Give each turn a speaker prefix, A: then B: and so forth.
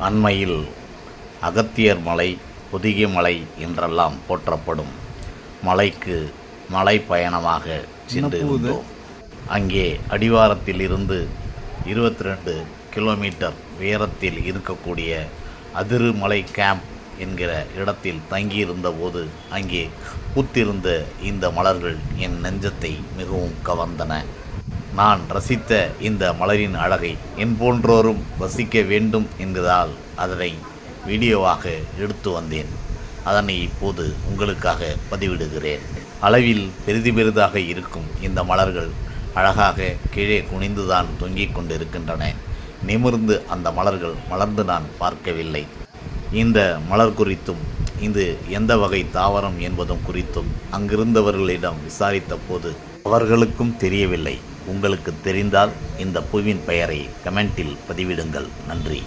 A: அண்மையில் அகத்தியர் மலை பொதிகை மலை என்றெல்லாம் போற்றப்படும் மலைக்கு மலை பயணமாக சென்று இருந்தோம் அங்கே அடிவாரத்தில் இருந்து இருபத்தி ரெண்டு கிலோமீட்டர் உயரத்தில் இருக்கக்கூடிய அதிருமலை கேம்ப் என்கிற இடத்தில் தங்கியிருந்த போது அங்கே பூத்திருந்த இந்த மலர்கள் என் நெஞ்சத்தை மிகவும் கவர்ந்தன. நான் ரசித்த இந்த மலரின் அழகை என் போன்றோரும் ரசிக்க வேண்டும் என்பதால் அதனை வீடியோவாக எடுத்து வந்தேன். அதனை இப்போது உங்களுக்காக பதிவிடுகிறேன். அளவில் பெரிது பெரிதாக இருக்கும் இந்த மலர்கள் அழகாக கீழே குனிந்துதான் தொங்கிக் கொண்டிருக்கின்றன. நிமிர்ந்து அந்த மலர்கள் மலர்ந்து நான் பார்க்கவில்லை. இந்த மலர் குறித்தும் இது எந்த வகை தாவரம் என்பதும் குறித்தும் அங்கிருந்தவர்களிடம் விசாரித்த போது அவர்களுக்கும் தெரியவில்லை. உங்களுக்கு தெரிந்தால் இந்த பூவின் பெயரை கமெண்டில் பதிவிடுங்கள். நன்றி.